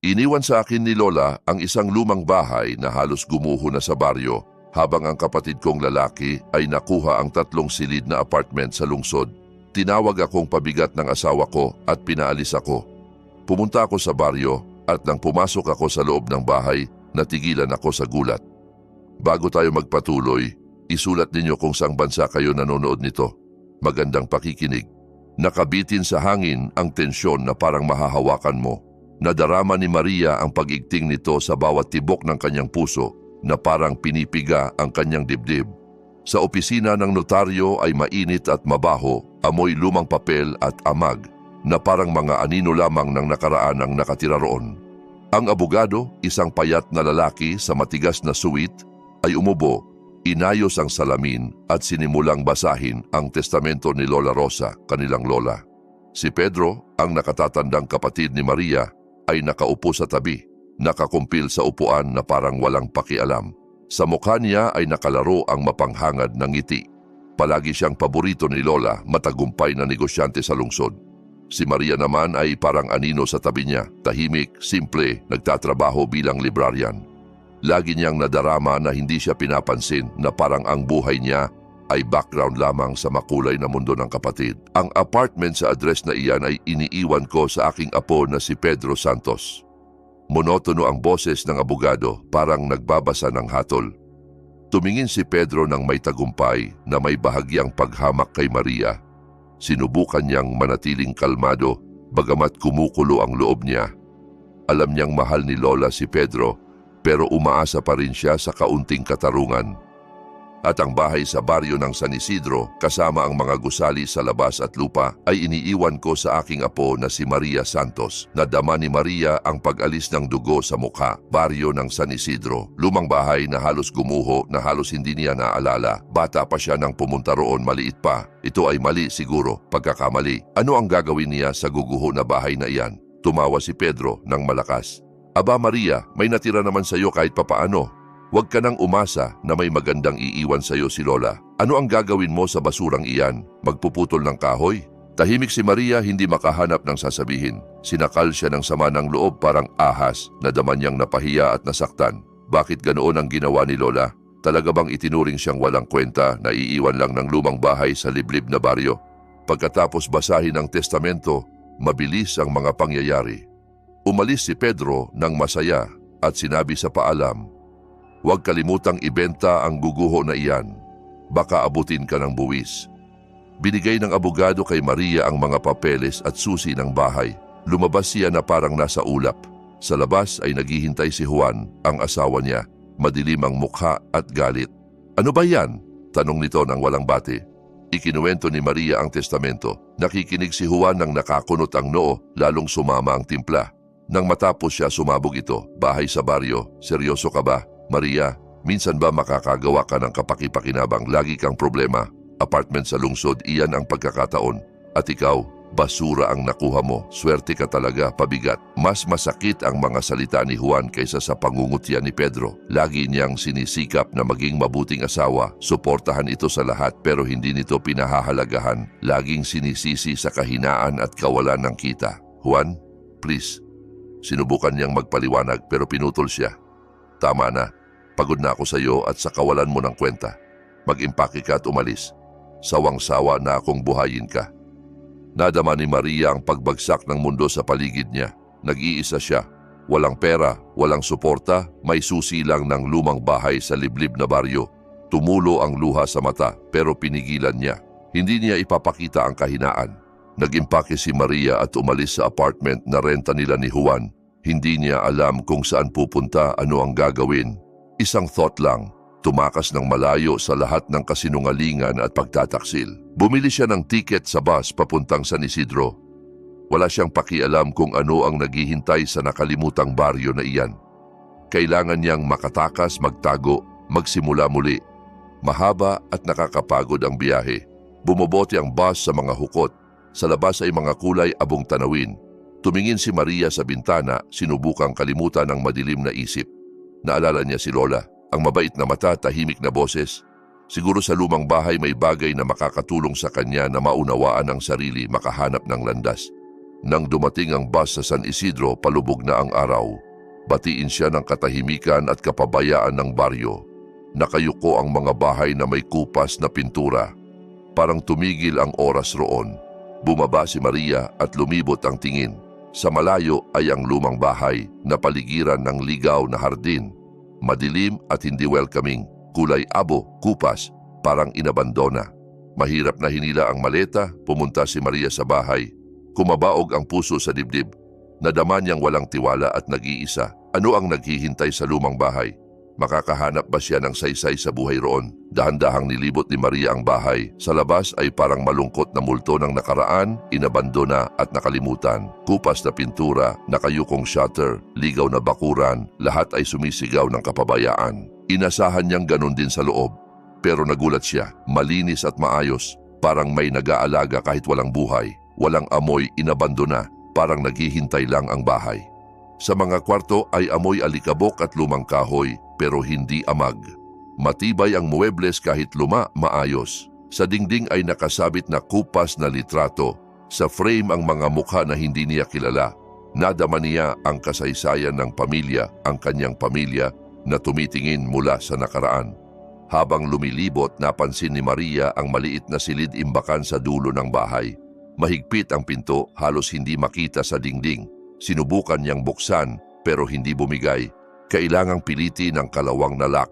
Iniwan sa akin ni Lola ang isang lumang bahay na halos gumuho na sa baryo habang ang kapatid kong lalaki ay nakuha ang tatlong silid na apartment sa lungsod. Tinawag akong pabigat ng asawa ko at pinaalis ako. Pumunta ako sa baryo at nang pumasok ako sa loob ng bahay, natigilan ako sa gulat. Bago tayo magpatuloy, isulat ninyo kung saang bansa kayo nanonood nito. Magandang pakikinig. Nakabitin sa hangin ang tensyon na parang mahahawakan mo. Nadarama ni Maria ang pagigting nito sa bawat tibok ng kanyang puso na parang pinipiga ang kanyang dibdib. Sa opisina ng notaryo ay mainit at mabaho, amoy lumang papel at amag na parang mga anino lamang ng nakaraan ang nakatira roon. Ang abogado, isang payat na lalaki sa matigas na suwit, ay umubo, inayos ang salamin at sinimulang basahin ang testamento ni Lola Rosa, kanilang lola. Si Pedro, ang nakatatandang kapatid ni Maria, ay nakaupo sa tabi, nakakumpil sa upuan na parang walang pakialam. Sa mukha niya ay nakalaro ang mapanghangad ng ngiti. Palagi siyang paborito ni Lola, matagumpay na negosyante sa lungsod. Si Maria naman ay parang anino sa tabi niya, tahimik, simple, nagtatrabaho bilang librarian. Lagi niyang nadarama na hindi siya pinapansin na parang ang buhay niya ay background lamang sa makulay na mundo ng kapatid. Ang apartment sa address na iyan ay iniiwan ko sa aking apo na si Pedro Santos. Monotono ang boses ng abogado parang nagbabasa ng hatol. Tumingin si Pedro ng may tagumpay na may bahagyang paghamak kay Maria. Sinubukan niyang manatiling kalmado bagamat kumukulo ang loob niya. Alam niyang mahal ni Lola si Pedro pero umaasa pa rin siya sa kaunting katarungan. At ang bahay sa baryo ng San Isidro kasama ang mga gusali sa labas at lupa ay iniiwan ko sa aking apo na si Maria Santos. Nadama ni Maria ang pag-alis ng dugo sa mukha, baryo ng San Isidro. Lumang bahay na halos gumuho na halos hindi niya naalala. Bata pa siya nang pumunta roon maliit pa. Ito ay mali siguro, pagkakamali. Ano ang gagawin niya sa guguho na bahay na iyan? Tumawa si Pedro ng malakas. Aba Maria, may natira naman sa iyo kahit papaano. Huwag ka nang umasa na may magandang iiwan sa iyo si Lola. Ano ang gagawin mo sa basurang iyan? Magpuputol ng kahoy? Tahimik si Maria hindi makahanap ng sasabihin. Sinakal siya ng sama ng loob parang ahas na daman niyang napahiya at nasaktan. Bakit ganoon ang ginawa ni Lola? Talaga bang itinuring siyang walang kwenta na iiwan lang ng lumang bahay sa liblib na baryo? Pagkatapos basahin ang testamento, mabilis ang mga pangyayari. Umalis si Pedro ng masaya at sinabi sa paalam, Huwag kalimutang ibenta ang guguho na iyan. Baka abutin ka ng buwis. Binigay ng abogado kay Maria ang mga papeles at susi ng bahay. Lumabas siya na parang nasa ulap. Sa labas ay naghihintay si Juan, ang asawa niya. Madilim ang mukha at galit. Ano ba yan? Tanong nito ng walang bati. Ikinuwento ni Maria ang testamento. Nakikinig si Juan nang nakakunot ang noo, lalong sumama ang timpla. Nang matapos siya sumabog ito, bahay sa baryo, seryoso ka ba? Maria, minsan ba makakagawa ka ng kapakipakinabang lagi kang problema? Apartment sa lungsod, iyan ang pagkakataon. At ikaw, basura ang nakuha mo. Swerte ka talaga, pabigat. Mas masakit ang mga salita ni Juan kaysa sa pangungutya ni Pedro. Lagi niyang sinisikap na maging mabuting asawa. Suportahan ito sa lahat pero hindi nito pinahahalagahan. Laging sinisisi sa kahinaan at kawalan ng kita. Juan, please. Sinubukan niyang magpaliwanag pero pinutol siya. Tama na. Pagod na ako sa iyo at sa kawalan mo ng kwenta. Mag-impake ka at umalis. Sawang-sawa na akong buhayin ka. Nadama ni Maria ang pagbagsak ng mundo sa paligid niya. Nag-iisa siya. Walang pera, walang suporta, may susi lang ng lumang bahay sa liblib na baryo. Tumulo ang luha sa mata pero pinigilan niya. Hindi niya ipapakita ang kahinaan. Nag-impake si Maria at umalis sa apartment na renta nila ni Juan. Hindi niya alam kung saan pupunta, ano ang gagawin. Isang thought lang, tumakas ng malayo sa lahat ng kasinungalingan at pagtataksil. Bumili siya ng tiket sa bus papuntang San Isidro. Wala siyang pakialam kung ano ang naghihintay sa nakalimutang baryo na iyan. Kailangan niyang makatakas, magtago, magsimula muli. Mahaba at nakakapagod ang biyahe. Bumobote ang bus sa mga hukot. Sa labas ay mga kulay abong tanawin. Tumingin si Maria sa bintana, sinubukang kalimutan ng madilim na isip. Naalala niya si Lola, ang mabait na mata, tahimik na boses. Siguro sa lumang bahay may bagay na makakatulong sa kanya na maunawaan ang sarili, makahanap ng landas. Nang dumating ang bus sa San Isidro, palubog na ang araw. Batiin siya ng katahimikan at kapabayaan ng baryo. Nakayuko ang mga bahay na may kupas na pintura. Parang tumigil ang oras roon. Bumaba si Maria at lumibot ang tingin. Sa malayo ay ang lumang bahay na paligiran ng ligaw na hardin. Madilim at hindi welcoming, kulay abo, kupas, parang inabandona. Mahirap na hinila ang maleta, pumunta si Maria sa bahay. Kumabaog ang puso sa dibdib. Nadama niyang walang tiwala at nag-iisa. Ano ang naghihintay sa lumang bahay? Makakahanap ba siya ng saysay sa buhay roon? Dahan-dahang nilibot ni Maria ang bahay. Sa labas ay parang malungkot na multo ng nakaraan, inabandona at nakalimutan. Kupas na pintura, nakayukong shutter, ligaw na bakuran, lahat ay sumisigaw ng kapabayaan. Inasahan niyang ganun din sa loob. Pero nagulat siya, malinis at maayos, parang may nag-aalaga kahit walang buhay. Walang amoy, inabandona, parang naghihintay lang ang bahay. Sa mga kwarto ay amoy alikabok at lumang kahoy pero hindi amag. Matibay ang muebles kahit luma, maayos. Sa dingding ay nakasabit na kupas na litrato. Sa frame ang mga mukha na hindi niya kilala. Nadama niya ang kasaysayan ng pamilya, ang kanyang pamilya na tumitingin mula sa nakaraan. Habang lumilibot, napansin ni Maria ang maliit na silid imbakan sa dulo ng bahay. Mahigpit ang pinto, halos hindi makita sa dingding. Sinubukan niyang buksan pero hindi bumigay. Kailangang piliti ng kalawang na lock.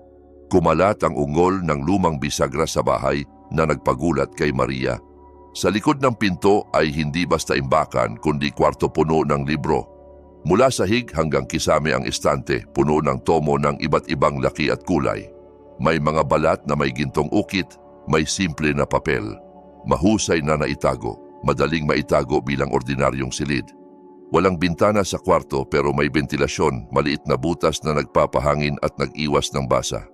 Kumalat ang ungol ng lumang bisagra sa bahay na nagpagulat kay Maria. Sa likod ng pinto ay hindi basta imbakan kundi kwarto puno ng libro. Mula sahig hanggang kisame ang estante, puno ng tomo ng iba't ibang laki at kulay. May mga balat na may gintong ukit, may simple na papel. Mahusay na naitago, madaling maitago bilang ordinaryong silid. Walang bintana sa kwarto pero may ventilasyon, maliit na butas na nagpapahangin at nag-iwas ng basa.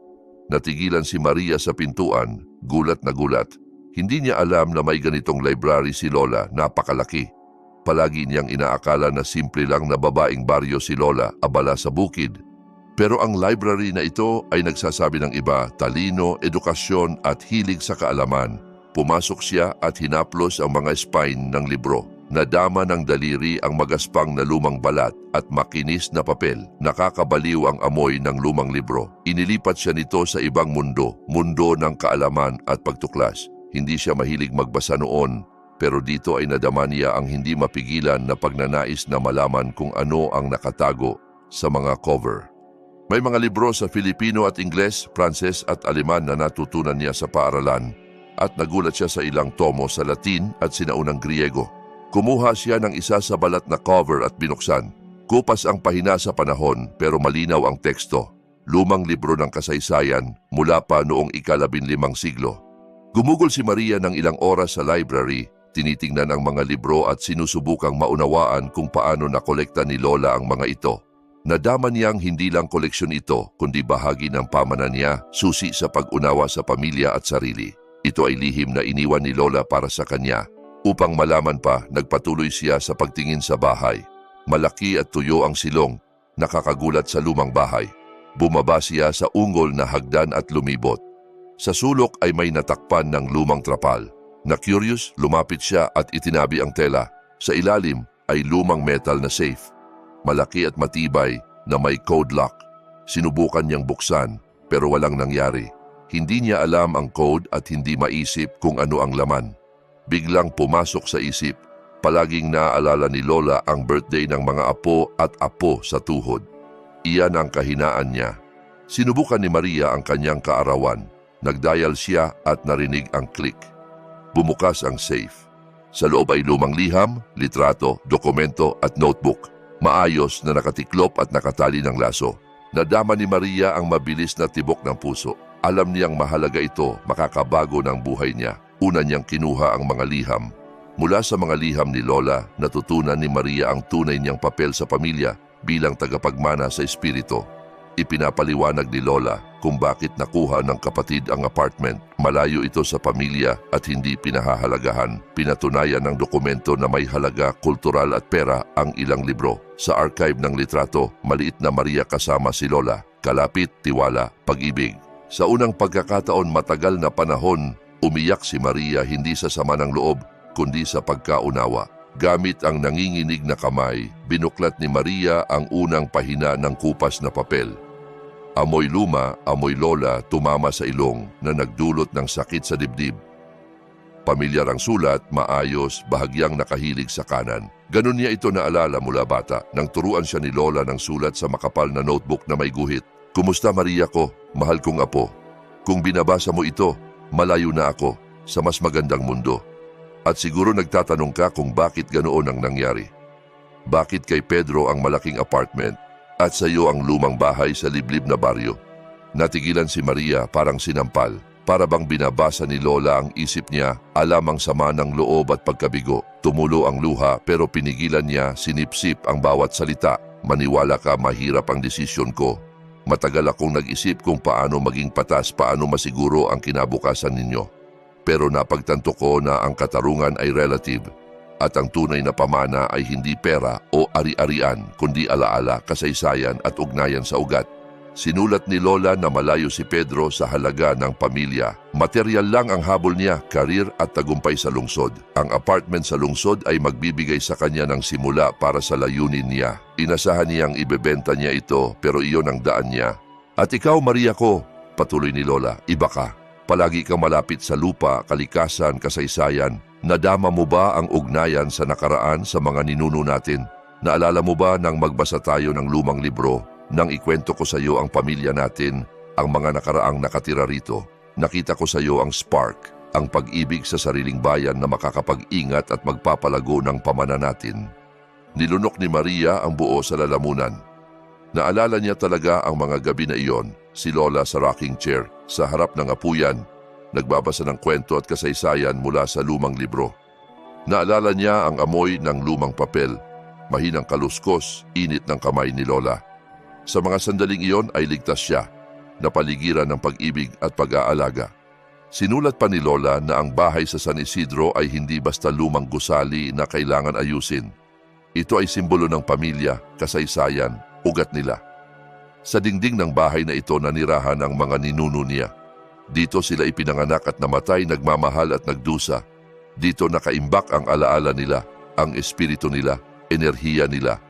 Natigilan si Maria sa pintuan, gulat na gulat. Hindi niya alam na may ganitong library si Lola, napakalaki. Palagi niyang inaakala na simple lang na babaeng baryo si Lola, abala sa bukid. Pero ang library na ito ay nagsasabi ng iba, talino, edukasyon at hilig sa kaalaman. Pumasok siya at hinaplos ang mga spine ng libro. Nadama ng daliri ang magaspang na lumang balat at makinis na papel. Nakakabaliw ang amoy ng lumang libro. Inilipat siya nito sa ibang mundo, mundo ng kaalaman at pagtuklas. Hindi siya mahilig magbasa noon, pero dito ay nadama niya ang hindi mapigilan na pagnanais na malaman kung ano ang nakatago sa mga cover. May mga libro sa Filipino at Ingles, Pranses at Aleman na natutunan niya sa paaralan at nagulat siya sa ilang tomo sa Latin at sinaunang Griego. Kumuha siya ng isa sa balat na cover at binuksan. Kupas ang pahina sa panahon pero malinaw ang teksto. Lumang libro ng kasaysayan mula pa noong ikalabin limang siglo. Gumugol si Maria ng ilang oras sa library, tinitingnan ang mga libro at sinusubukang maunawaan kung paano nakolekta ni Lola ang mga ito. Nadama niyang hindi lang koleksyon ito, kundi bahagi ng pamana niya, susi sa pag-unawa sa pamilya at sarili. Ito ay lihim na iniwan ni Lola para sa kanya. Upang malaman pa, nagpatuloy siya sa pagtingin sa bahay. Malaki at tuyo ang silong, nakakagulat sa lumang bahay. Bumaba siya sa ungol na hagdan at lumibot. Sa sulok ay may natakpan ng lumang trapal. Na curious, lumapit siya at itinabi ang tela. Sa ilalim ay lumang metal na safe. Malaki at matibay na may code lock. Sinubukan niyang buksan pero walang nangyari. Hindi niya alam ang code at hindi maisip kung ano ang laman. Biglang pumasok sa isip, palaging naaalala ni Lola ang birthday ng mga apo at apo sa tuhod. Iyan ang kahinaan niya. Sinubukan ni Maria ang kanyang kaarawan. Nagdial siya at narinig ang click. Bumukas ang safe. Sa loob ay lumang liham, litrato, dokumento at notebook. Maayos na nakatiklop at nakatali ng laso. Nadama ni Maria ang mabilis na tibok ng puso. Alam niyang mahalaga ito, makakabago ng buhay niya. Una niyang kinuha ang mga liham. Mula sa mga liham ni Lola, natutunan ni Maria ang tunay niyang papel sa pamilya bilang tagapagmana sa espiritu. Ipinapaliwanag ni Lola kung bakit nakuha ng kapatid ang apartment. Malayo ito sa pamilya at hindi pinahahalagahan. Pinatunayan ng dokumento na may halaga, kultural at pera ang ilang libro. Sa archive ng litrato, maliit na Maria kasama si Lola. Kalapit, tiwala, pag-ibig. Sa unang pagkakataon matagal na panahon, umiyak si Maria hindi sa sama ng loob, kundi sa pagkaunawa. Gamit ang nanginginig na kamay, binuklat ni Maria ang unang pahina ng kupas na papel. Amoy luma, amoy lola, tumama sa ilong na nagdulot ng sakit sa dibdib. Pamilyar ang sulat, maayos, bahagyang nakahilig sa kanan. Ganun niya ito naalala mula bata nang turuan siya ni Lola ng sulat sa makapal na notebook na may guhit. Kumusta Maria ko, mahal kong apo? Kung binabasa mo ito, malayo na ako sa mas magandang mundo. At siguro nagtatanong ka kung bakit ganoon ang nangyari. Bakit kay Pedro ang malaking apartment at sa iyo ang lumang bahay sa liblib na baryo? Natigilan si Maria parang sinampal. Para bang binabasa ni Lola ang isip niya, alam ang sama ng loob at pagkabigo. Tumulo ang luha pero pinigilan niya sinipsip ang bawat salita. Maniwala ka mahirap ang desisyon ko. Matagal akong nag-isip kung paano maging patas, paano masiguro ang kinabukasan ninyo. Pero napagtanto ko na ang katarungan ay relative at ang tunay na pamana ay hindi pera o ari-arian kundi alaala, kasaysayan at ugnayan sa ugat. Sinulat ni Lola na malayo si Pedro sa halaga ng pamilya. Material lang ang habol niya, karir at tagumpay sa lungsod. Ang apartment sa lungsod ay magbibigay sa kanya ng simula para sa layunin niya. Inasahan niyang ibebenta niya ito pero iyon ang daan niya. At ikaw Maria ko, patuloy ni Lola, iba ka. Palagi kang malapit sa lupa, kalikasan, kasaysayan. Nadama mo ba ang ugnayan sa nakaraan sa mga ninuno natin? Naalala mo ba nang magbasa tayo ng lumang libro nang ikwento ko sa iyo ang pamilya natin, ang mga nakaraang nakatira rito, nakita ko sa iyo ang spark, ang pag-ibig sa sariling bayan na makakapag-ingat at magpapalago ng pamana natin. Nilunok ni Maria ang buo sa lalamunan. Naalala niya talaga ang mga gabi na iyon, si Lola sa rocking chair, sa harap ng apuyan, nagbabasa ng kwento at kasaysayan mula sa lumang libro. Naalala niya ang amoy ng lumang papel, mahinang kaluskos, init ng kamay ni Lola. Sa mga sandaling iyon ay ligtas siya, napaligiran ng pag-ibig at pag-aalaga. Sinulat pa ni Lola na ang bahay sa San Isidro ay hindi basta lumang gusali na kailangan ayusin. Ito ay simbolo ng pamilya, kasaysayan, ugat nila. Sa dingding ng bahay na ito nanirahan ang mga ninuno niya. Dito sila ipinanganak at namatay, nagmamahal at nagdusa. Dito nakaimbak ang alaala nila, ang espiritu nila, enerhiya nila,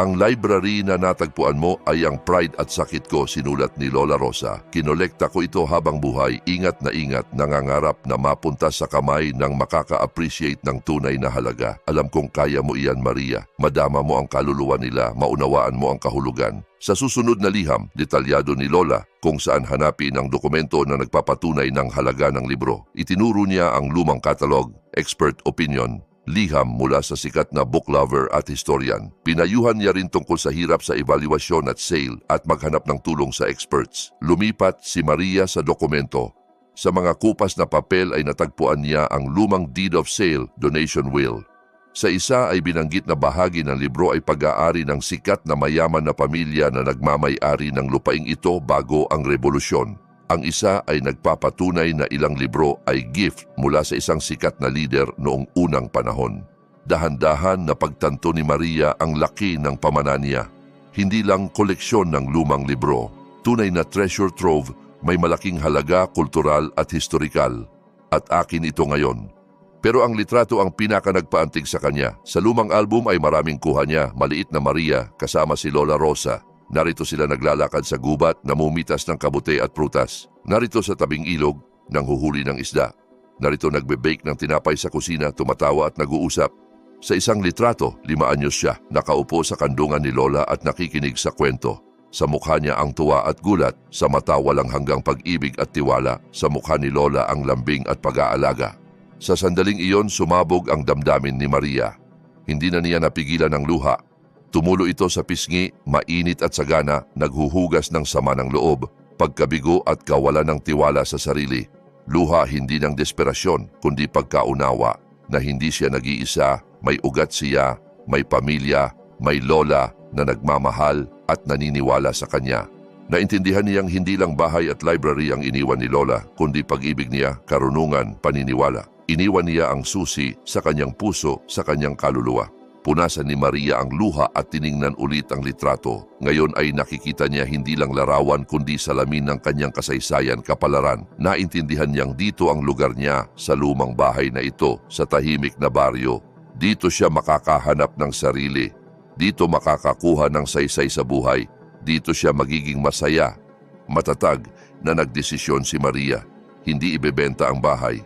ang library na natagpuan mo ay ang pride at sakit ko, sinulat ni Lola Rosa. Kinolekta ko ito habang buhay, ingat na ingat, nangangarap na mapunta sa kamay ng makaka-appreciate ng tunay na halaga. Alam kong kaya mo iyan, Maria. Madama mo ang kaluluwa nila, maunawaan mo ang kahulugan. Sa susunod na liham, detalyado ni Lola kung saan hanapin ang dokumento na nagpapatunay ng halaga ng libro. Itinuro niya ang lumang katalog, expert opinion, liham mula sa sikat na book lover at historian. Pinayuhan niya rin tungkol sa hirap sa evaluasyon at sale at maghanap ng tulong sa experts. Lumipat si Maria sa dokumento. Sa mga kupas na papel ay natagpuan niya ang lumang deed of sale, donation will. Sa isa ay binanggit na bahagi ng libro ay pag-aari ng sikat na mayaman na pamilya na nagmamay-ari ng lupaing ito bago ang revolusyon. Ang isa ay nagpapatunay na ilang libro ay gift mula sa isang sikat na leader noong unang panahon. Dahan-dahan na pagtanto ni Maria ang laki ng pamana niya. Hindi lang koleksyon ng lumang libro, tunay na treasure trove may malaking halaga kultural at historikal. At akin ito ngayon. Pero ang litrato ang pinaka nagpaantig sa kanya. Sa lumang album ay maraming kuha niya, maliit na Maria kasama si Lola Rosa Narito sila naglalakad sa gubat, namumitas ng kabute at prutas. Narito sa tabing ilog, nang huhuli ng isda. Narito nagbe-bake ng tinapay sa kusina, tumatawa at nag-uusap. Sa isang litrato, lima anyos siya, nakaupo sa kandungan ni Lola at nakikinig sa kwento. Sa mukha niya ang tuwa at gulat, sa mata walang hanggang pag-ibig at tiwala, sa mukha ni Lola ang lambing at pag-aalaga. Sa sandaling iyon sumabog ang damdamin ni Maria. Hindi na niya napigilan ang luha Tumulo ito sa pisngi, mainit at sagana, naghuhugas ng sama ng loob, pagkabigo at kawalan ng tiwala sa sarili. Luha hindi ng desperasyon, kundi pagkaunawa na hindi siya nag-iisa, may ugat siya, may pamilya, may lola na nagmamahal at naniniwala sa kanya. Naintindihan niyang hindi lang bahay at library ang iniwan ni Lola, kundi pag-ibig niya, karunungan, paniniwala. Iniwan niya ang susi sa kanyang puso, sa kanyang kaluluwa. Punasan ni Maria ang luha at tiningnan ulit ang litrato. Ngayon ay nakikita niya hindi lang larawan kundi salamin ng kanyang kasaysayan kapalaran. Naintindihan niyang dito ang lugar niya sa lumang bahay na ito sa tahimik na baryo. Dito siya makakahanap ng sarili. Dito makakakuha ng saysay sa buhay. Dito siya magiging masaya. Matatag na nagdesisyon si Maria. Hindi ibebenta ang bahay.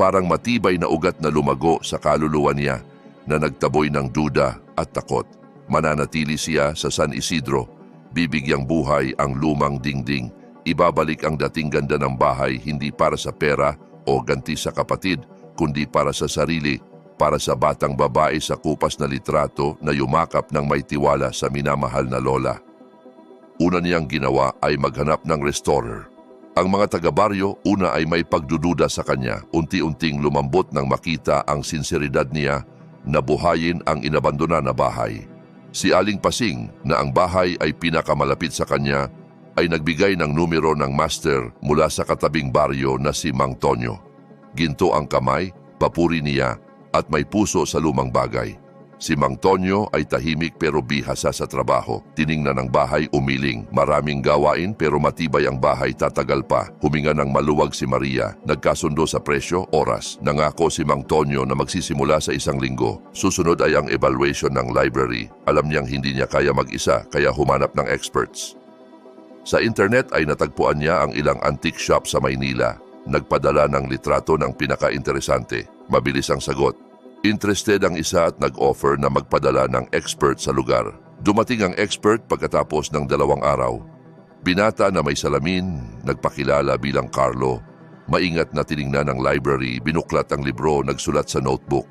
Parang matibay na ugat na lumago sa kaluluwa niya na nagtaboy ng duda at takot. Mananatili siya sa San Isidro. Bibigyang buhay ang lumang dingding. Ibabalik ang dating ganda ng bahay hindi para sa pera o ganti sa kapatid, kundi para sa sarili, para sa batang babae sa kupas na litrato na yumakap ng may tiwala sa minamahal na lola. Una niyang ginawa ay maghanap ng restorer. Ang mga taga-baryo una ay may pagdududa sa kanya, unti-unting lumambot nang makita ang sinseridad niya na buhayin ang inabandona na bahay. Si Aling Pasing na ang bahay ay pinakamalapit sa kanya ay nagbigay ng numero ng master mula sa katabing baryo na si Mang Tonyo. Ginto ang kamay, papuri niya at may puso sa lumang bagay. Si Mang Tonyo ay tahimik pero bihasa sa trabaho. Tiningnan ang bahay umiling. Maraming gawain pero matibay ang bahay tatagal pa. Huminga ng maluwag si Maria. Nagkasundo sa presyo, oras. Nangako si Mang Tonyo na magsisimula sa isang linggo. Susunod ay ang evaluation ng library. Alam niyang hindi niya kaya mag-isa kaya humanap ng experts. Sa internet ay natagpuan niya ang ilang antique shop sa Maynila. Nagpadala ng litrato ng pinaka-interesante. Mabilis ang sagot. Interested ang isa at nag-offer na magpadala ng expert sa lugar. Dumating ang expert pagkatapos ng dalawang araw. Binata na may salamin, nagpakilala bilang Carlo. Maingat na tiningnan ng library, binuklat ang libro, nagsulat sa notebook.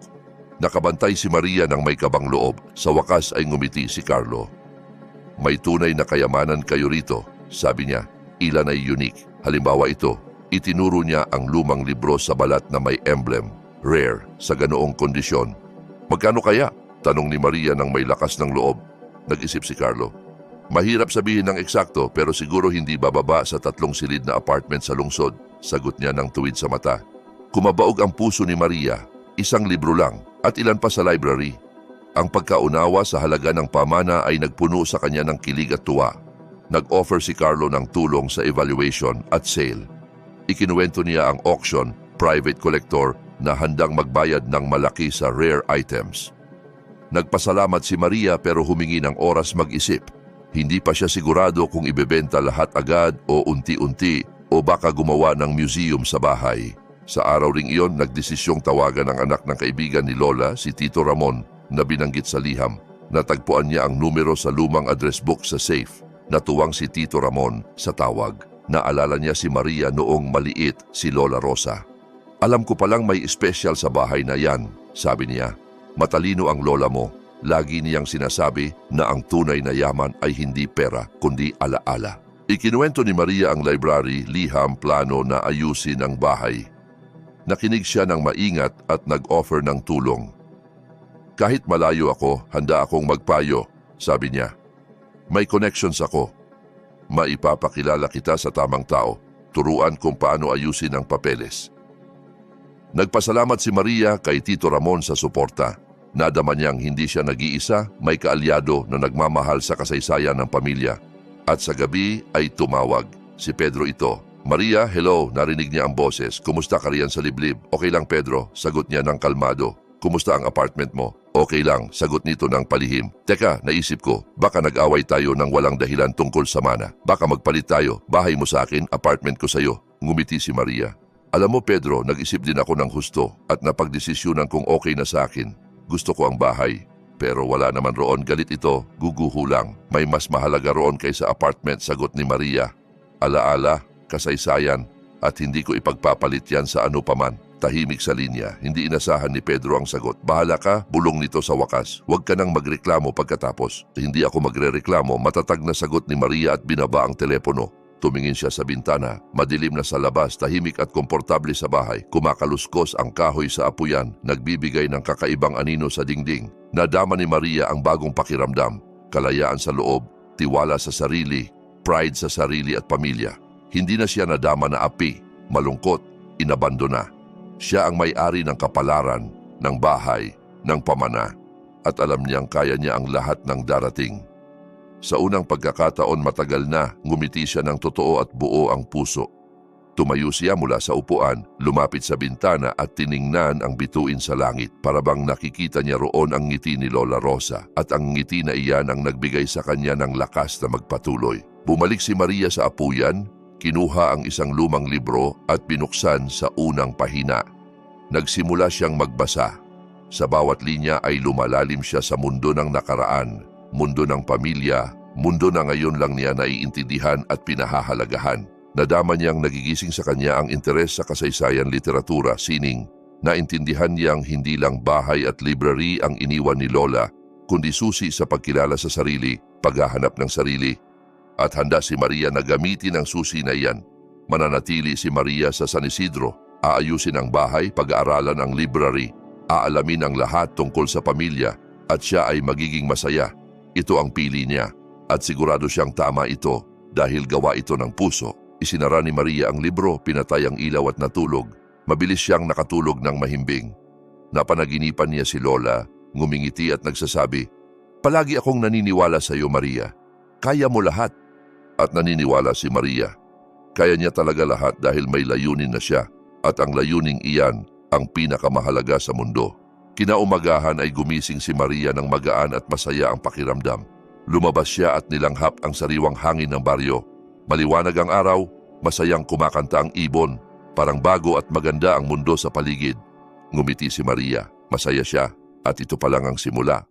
Nakabantay si Maria ng may kabang loob. Sa wakas ay ngumiti si Carlo. May tunay na kayamanan kayo rito, sabi niya. Ilan ay unique. Halimbawa ito, itinuro niya ang lumang libro sa balat na may emblem, rare, sa ganoong kondisyon. Magkano kaya? Tanong ni Maria ng may lakas ng loob. Nag-isip si Carlo. Mahirap sabihin ng eksakto pero siguro hindi bababa sa tatlong silid na apartment sa lungsod, sagot niya ng tuwid sa mata. Kumabaog ang puso ni Maria, isang libro lang at ilan pa sa library. Ang pagkaunawa sa halaga ng pamana ay nagpuno sa kanya ng kilig at tuwa. Nag-offer si Carlo ng tulong sa evaluation at sale. Ikinuwento niya ang auction, private collector na handang magbayad ng malaki sa rare items. Nagpasalamat si Maria pero humingi ng oras mag-isip. Hindi pa siya sigurado kung ibebenta lahat agad o unti-unti o baka gumawa ng museum sa bahay. Sa araw ring iyon, nagdesisyong tawagan ang anak ng kaibigan ni Lola, si Tito Ramon, na binanggit sa liham. Natagpuan niya ang numero sa lumang address book sa safe. Natuwang si Tito Ramon sa tawag. Naalala niya si Maria noong maliit si Lola Rosa. Alam ko palang may espesyal sa bahay na yan, sabi niya. Matalino ang lola mo. Lagi niyang sinasabi na ang tunay na yaman ay hindi pera kundi alaala. Ikinuwento ni Maria ang library, liham, plano na ayusin ang bahay. Nakinig siya ng maingat at nag-offer ng tulong. Kahit malayo ako, handa akong magpayo, sabi niya. May connections ako. Maipapakilala kita sa tamang tao. Turuan kung paano ayusin ang papeles. Nagpasalamat si Maria kay Tito Ramon sa suporta. Nadama niyang hindi siya nag-iisa, may kaalyado na nagmamahal sa kasaysayan ng pamilya. At sa gabi ay tumawag. Si Pedro ito. Maria, hello, narinig niya ang boses. Kumusta ka riyan sa liblib? Okay lang Pedro, sagot niya ng kalmado. Kumusta ang apartment mo? Okay lang, sagot nito ng palihim. Teka, naisip ko, baka nag-away tayo ng walang dahilan tungkol sa mana. Baka magpalit tayo, bahay mo sa akin, apartment ko sa'yo. Ngumiti si Maria. Alam mo Pedro, nag-isip din ako ng husto at napagdesisyonan kung okay na sa akin. Gusto ko ang bahay. Pero wala naman roon galit ito, guguho lang. May mas mahalaga roon kaysa apartment, sagot ni Maria. Alaala, kasaysayan, at hindi ko ipagpapalit yan sa ano paman. Tahimik sa linya, hindi inasahan ni Pedro ang sagot. Bahala ka, bulong nito sa wakas. Huwag ka nang magreklamo pagkatapos. Hindi ako magrereklamo, matatag na sagot ni Maria at binaba ang telepono. Tumingin siya sa bintana, madilim na sa labas, tahimik at komportable sa bahay. Kumakaluskos ang kahoy sa apuyan, nagbibigay ng kakaibang anino sa dingding. Nadama ni Maria ang bagong pakiramdam, kalayaan sa loob, tiwala sa sarili, pride sa sarili at pamilya. Hindi na siya nadama na api, malungkot, inabandona. Siya ang may-ari ng kapalaran, ng bahay, ng pamana, at alam niyang kaya niya ang lahat ng darating. Sa unang pagkakataon matagal na, ngumiti siya ng totoo at buo ang puso. Tumayo siya mula sa upuan, lumapit sa bintana at tiningnan ang bituin sa langit para bang nakikita niya roon ang ngiti ni Lola Rosa at ang ngiti na iyan ang nagbigay sa kanya ng lakas na magpatuloy. Bumalik si Maria sa apuyan, kinuha ang isang lumang libro at binuksan sa unang pahina. Nagsimula siyang magbasa. Sa bawat linya ay lumalalim siya sa mundo ng nakaraan, mundo ng pamilya, mundo na ngayon lang niya naiintindihan at pinahahalagahan. Nadama niyang nagigising sa kanya ang interes sa kasaysayan literatura, sining. Naintindihan niyang hindi lang bahay at library ang iniwan ni Lola, kundi susi sa pagkilala sa sarili, paghahanap ng sarili. At handa si Maria na gamitin ang susi na iyan. Mananatili si Maria sa San Isidro, aayusin ang bahay, pag-aaralan ang library, aalamin ang lahat tungkol sa pamilya, at siya ay magiging masaya. Ito ang pili niya, at sigurado siyang tama ito dahil gawa ito ng puso. Isinara ni Maria ang libro, pinatay ang ilaw at natulog. Mabilis siyang nakatulog ng mahimbing. Napanaginipan niya si Lola, ngumingiti at nagsasabi, Palagi akong naniniwala sa iyo, Maria. Kaya mo lahat. At naniniwala si Maria. Kaya niya talaga lahat dahil may layunin na siya at ang layuning iyan ang pinakamahalaga sa mundo. Kinaumagahan ay gumising si Maria ng magaan at masaya ang pakiramdam. Lumabas siya at nilanghap ang sariwang hangin ng baryo. Maliwanag ang araw, masayang kumakanta ang ibon. Parang bago at maganda ang mundo sa paligid. Ngumiti si Maria, masaya siya at ito pa lang ang simula.